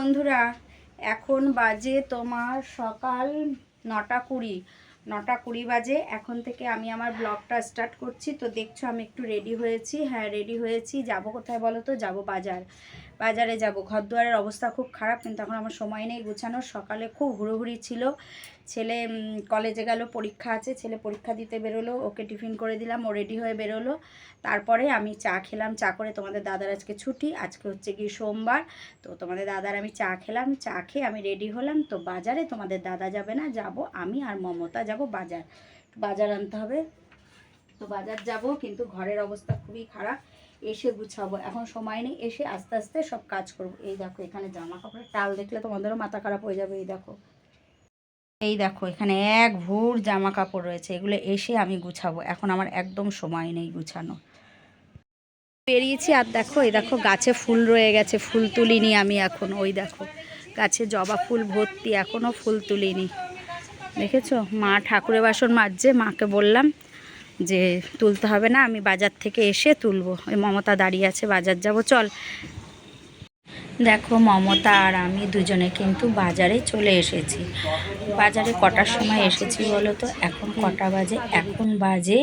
বন্ধুরা, এখন বাজে তোমার সকাল নটা কুড়ি। নটা কুড়ি বাজে, এখন থেকে আমি আমার ব্লগটা স্টার্ট করছি। তো দেখছ, আমি একটু রেডি হয়েছি। হ্যাঁ রেডি হয়েছি। যাব কোথায় বলো তো? যাব বাজার। বাজারে যাব। ঘর দুয়ারের অবস্থা খুব খারাপ, কিন্তু এখন আমার সময় নেই গুছানোর। সকালে খুব হুড়োহুড়ি ছিল। ছেলে কলেজে গেল, পরীক্ষা আছে। ছেলে পরীক্ষা দিতে বেরোলো, ওকে টিফিন করে দিলাম, ও রেডি হয়ে বেরোলো। তারপরে আমি চা খেলাম, চা করে তোমাদের দাদার আজকে ছুটি। আজকে হচ্ছে কি সোমবার। তো তোমাদের দাদার আমি চা খেলাম, চা খেয়ে আমি রেডি হলাম। তো বাজারে তোমাদের দাদা যাবে না, যাব আমি আর মমতা যাব বাজার। বাজার আনতে হবে। তো বাজার যাব, কিন্তু ঘরের অবস্থা খুবই খারাপ। এসে গুছাবো। এখন সময় নেই, এসে আস্তে আস্তে সব কাজ করব। এই দেখো, এখানে জামা কাপড়ের টাল দেখলে তোমাদেরও মাথা খারাপ হয়ে যাবে, এই দেখো। এই দেখো, এখানে এক ভোর জামা কাপড় রয়েছে, এগুলো এসে আমি গুছাবো। এখন আমার একদম সময় নেই গুছানো। বেরিয়েছি, আর দেখো, এই দেখো, গাছে ফুল রয়ে গেছে, ফুল তুলিনি আমি এখন, ওই দেখো। গাছে জবা ফুল ভর্তি এখনও ফুল তুলিনি। দেখেছ? মা ঠাকুরের বাসন মাজছে, মাকে বললাম যে তুলতে হবে না, আমি বাজার থেকে এসে তুলবো। ওই মমতা দাঁড়িয়ে আছে, বাজার যাব, চল। দেখো মমতা আর আমি দুজনে কিন্তু বাজারে চলে এসেছি। বাজারে কটার সময় এসেছি বলো তো? এখন কটা বাজে? এখন বাজে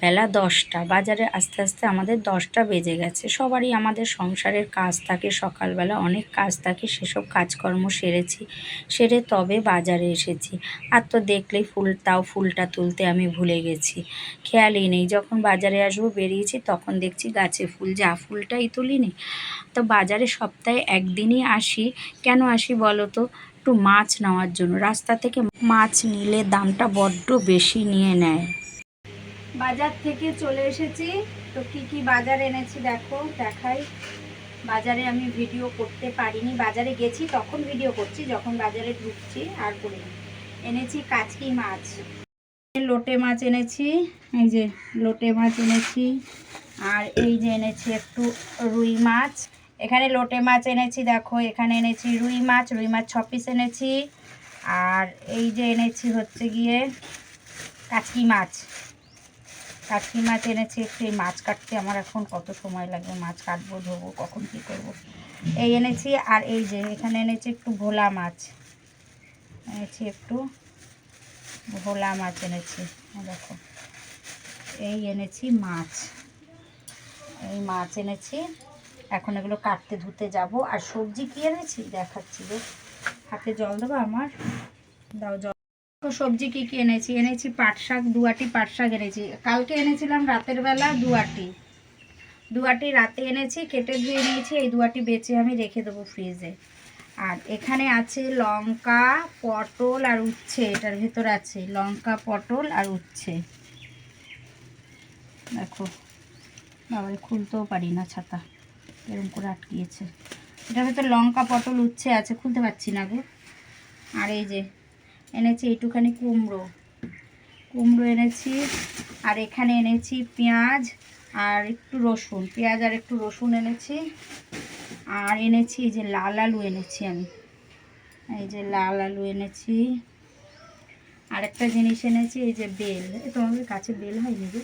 বেলা দশটা। বাজারে আস্তে আস্তে আমাদের দশটা বেজে গেছে। সবারই আমাদের সংসারের কাজ থাকে, সকালবেলা অনেক কাজ থাকে, সেসব কাজকর্ম সেরেছি, সেরে তবে বাজারে এসেছি। আর তো দেখলেই ফুল, তাও ফুলটা তুলতে আমি ভুলে গেছি। খেয়ালই নেই, যখন বাজারে আসব বেরিয়েছি, তখন দেখছি গাছে ফুল, যা ফুলটাই তুলিনি। তো বাজারে সপ্তাহে একদিনই আসি। কেন আসি বলো তো? একটু মাছ নেওয়ার জন্য। রাস্তা থেকে মাছ নিলে দামটা বড্ড বেশি নিয়ে নেয়। বাজার থেকে চলে এসেছি। তো কি কি বাজার এনেছি দেখো, দেখাই। বাজারে আমি ভিডিও করতে পারিনি। বাজারে গেছি, তখন ভিডিও করছি, যখন বাজারে ঢুকছি আর করিনি। এনেছি কাচকি মাছ। লোটে মাছ এনেছি, এই যে লোটে মাছ এনেছি। আর এই যে এনেছি একটু রুই মাছ। এখানে লোটে মাছ এনেছি, দেখো, এখানে এনেছি রুই মাছ রুই মাছ ছ পিস এনেছি। আর এই যে এনেছি হচ্ছে গিয়ে কাচকি মাছ। কাচকি মাছ এনেছি, একটু এই মাছ কাটতে আমার এখন কত সময় লাগবে মাছ কাটবো, ধোবো, কখন কী করব। এই এনেছি, আর এই যে এখানে এনেছি একটু ভোলা মাছ। এনেছি একটু ভোলা মাছ এনেছি দেখো। এই এনেছি মাছ। এই মাছ এনেছি এখন এগুলো কাটতে ধুতে যাব। আর সবজি কি এনেছি? দেখাচ্ছি গো হাতে জল দেবো আমার। দাও জল। সবজি কি কি এনেছি? এনেছি পাট শাক দুয়াটি পাট শাক এনেছি। কালকে এনেছিলাম রাতের বেলা দুয়াটি দুয়াটি রাতে এনেছি, কেটে ধুয়ে নিয়েছি, এই দুয়াটি বেছে আমি রেখে দেবো ফ্রিজে। আর এখানে আছে লঙ্কা, পটল আর উচ্ছে। এটার ভেতর আছে লঙ্কা, পটল আর উচ্ছে। দেখো। বাবা খুলতেও পারি না ছাতা। এরকম করে আটকিয়েছে। এটার ভেতর লঙ্কা পটল উচ্ছে আছে, খুলতে পারছি না গো। আর এই যে, এনেছি এইটুখানি কুমড়ো। কুমড়ো এনেছি, আর এখানে এনেছি পেঁয়াজ আর একটু রসুন। পেঁয়াজ আর একটু রসুন এনেছি, আর এনেছি এই যে লাল আলু এনেছি আমি। এই যে লাল আলু এনেছি আর একটা জিনিস এনেছি, এই যে বেল। তোমাদের কাছে বেল হয়নি গো?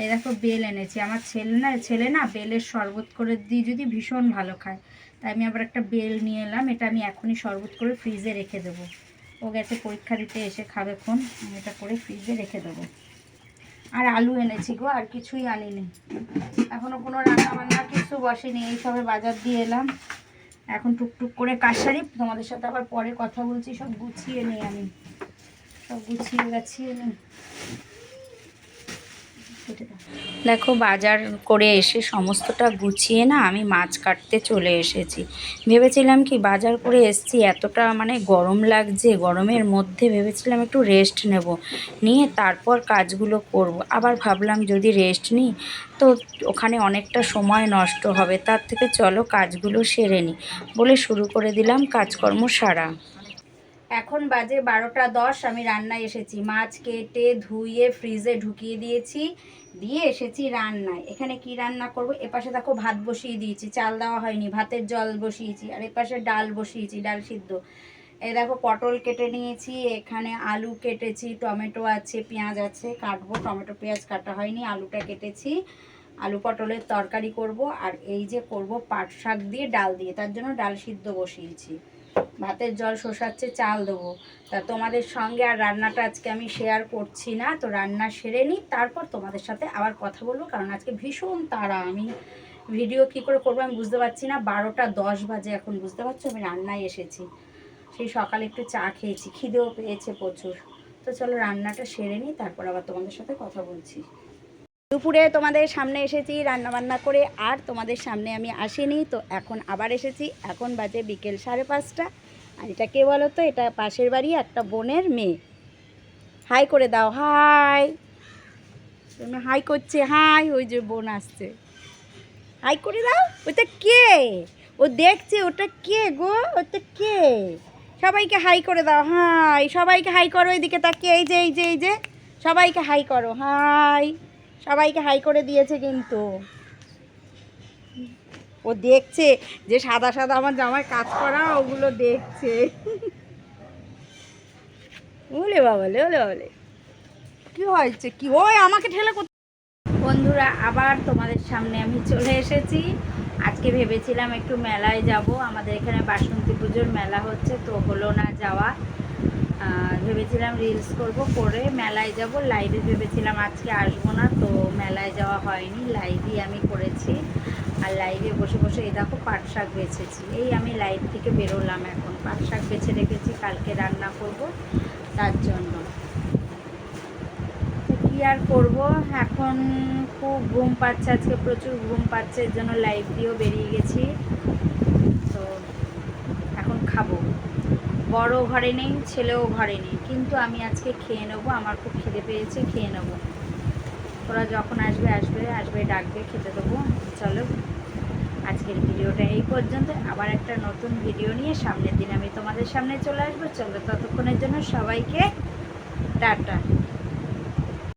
এই দেখো বেল এনেছি। আমার ছেলে না ছেলে না বেলের শরবত করে দিই যদি ভীষণ ভালো খায়, তাই আমি আবার একটা বেল নিয়ে এলাম, এটা আমি এখনই শরবত করে ফ্রিজে রেখে দেবো। ও গেছে পরীক্ষা দিতে, এসে খাবে খন আমি এটা করে ফ্রিজে রেখে দেবো। আর আলু এনেছি গো, আর কিছুই আনিনি। এখনও কোনো রান্না বান্না কিছু বসেনি এইসবে বাজার দিয়ে এলাম। এখন টুকটুক করে কাশারি তোমাদের সাথে আবার পরে কথা বলছি, সব গুছিয়ে নিই আমি। সব গুছিয়ে গাছিয়ে নিই। দেখো, বাজার করে এসে সমস্তটা গুছিয়ে না আমি মাছ কাটতে চলে এসেছি। ভেবেছিলাম কি, বাজার করে এসেছি, এতটা মানে গরম লাগছে, গরমের মধ্যে ভেবেছিলাম একটু রেস্ট নেব। নিয়ে তারপর কাজগুলো করব। আবার ভাবলাম যদি রেস্ট নিই, তো ওখানে অনেকটা সময় নষ্ট হবে, তার থেকে চলো কাজগুলো সেরে নিই। বলে শুরু করে দিলাম কাজকর্ম সারা। এখন বাজে বারোটা দশ, আমি রান্নায় এসেছি। মাছ কেটে ধুয়ে ফ্রিজে ঢুকিয়ে দিয়েছি, দিয়ে এসেছি রান্নায়। এখানে কি রান্না করব? এপাশে দেখো ভাত বসিয়ে দিয়েছি, চাল দেওয়া হয়নি, ভাতের জল বসিয়েছি, আর এপাশে ডাল বসিয়েছি, ডাল সিদ্ধ। এ দেখো পটল কেটে নিয়েছি, এখানে আলু কেটেছি, টমেটো আছে, পেঁয়াজ আছে, কাটবো, টমেটো, পেঁয়াজ কাটা হয়নি, আলুটা কেটেছি। আলু পটলের তরকারি করব, আর এই যে করব পাট শাক দিয়ে ডাল দিয়ে, তার জন্য ডাল সিদ্ধ বসিয়েছি। ভাতের জল শোষাচ্ছে, চাল দেবো। তা তোমাদের সঙ্গে আর রান্নাটা আজকে আমি শেয়ার করছি না। তো রান্না সেরে নিই, তারপর তোমাদের সাথে আবার কথা বলব, কারণ আজকে ভীষণ তাড়া। আমি ভিডিও কি করে করব আমি বুঝতে পারছি না, বারোটা দশ বাজে এখন, বুঝতে পারছ? আমি রান্নায় এসেছি। সেই সকালে একটু চা খেয়েছি, খিদেও পেয়েছে প্রচুর। তো চলো রান্নাটা সেরে নিই, তারপর আবার তোমাদের সাথে কথা বলছি। দুপুরে তোমাদের সামনে এসেছি রান্না বান্না করে, আর তোমাদের সামনে আমি আসিনি, তো এখন আবার এসেছি। এখন বাজে বিকেল সাড়ে পাঁচটা। আর এটা কে বলো তো এটা পাশের বাড়ি একটা বোনের মেয়ে। হাই করে দাও, হাই। তুমি হাই করছে, হাই, ওই যে বোন আসছে। হাই করে দাও ওটা কে? ও দেখছে, ওটা কে গো? ওটা কে? সবাইকে হাই করে দাও, হাই। সবাইকে হাই করো, এদিকে তাকিয়ে, এই যে এই যে এই যে। সবাইকে হাই করো, হাই। সবাইকে হাই করে দিয়েছে কিন্তু। ও দেখছে যে সাদা সাদা আমার জামায় কাজ করা, ওগুলো দেখছে। ওলে বাবালে ওলে বাবালে। কি হয়েছে? কি? ওই আমাকে ঠেলে করতে বন্ধুরা, আবার তোমাদের সামনে আমি চলে এসেছি। আজকে ভেবেছিলাম একটু মেলায় যাব। আমাদের এখানে বাসন্তী পুজোর মেলা হচ্ছে, তো হলো না যাওয়া। ভেবেছিলাম রিলস করব, করে মেলায় যাব। লাইভে ভেবেছিলাম আজকে আসব না, তো মেলায় যাওয়া হয়নি। লাইভই আমি করেছি। আর লাইভে বসে বসে এই দেখো পাট শাক বেছেছি। এই আমি লাইভ থেকে বেরোলাম এখন। পাট শাক বেছে রেখেছি, কালকে রান্না করব, তার জন্য। কি আর করব? এখন খুব ঘুম পাচ্ছে আজকে, প্রচুর ঘুম পাচ্ছে, এর জন্য লাইভ দিয়েও বেরিয়ে গেছি। তো এখন খাব। বড় ঘরে নেই, ছেলেও ঘরে নেই। কিন্তু আমি আজকে খেয়ে নেব, আমার খুব খেতে পেয়েছে, খেয়ে নেব। ওরা যখন আসবে আসবে আসবে, ডাকবে, খেতে দেবো। চলো, আজকের ভিডিওটা এই পর্যন্ত। আবার একটা নতুন ভিডিও নিয়ে সামনের দিন আমি তোমাদের সামনে চলে আসব। চলো ততক্ষণের জন্য সবাইকে টাটা।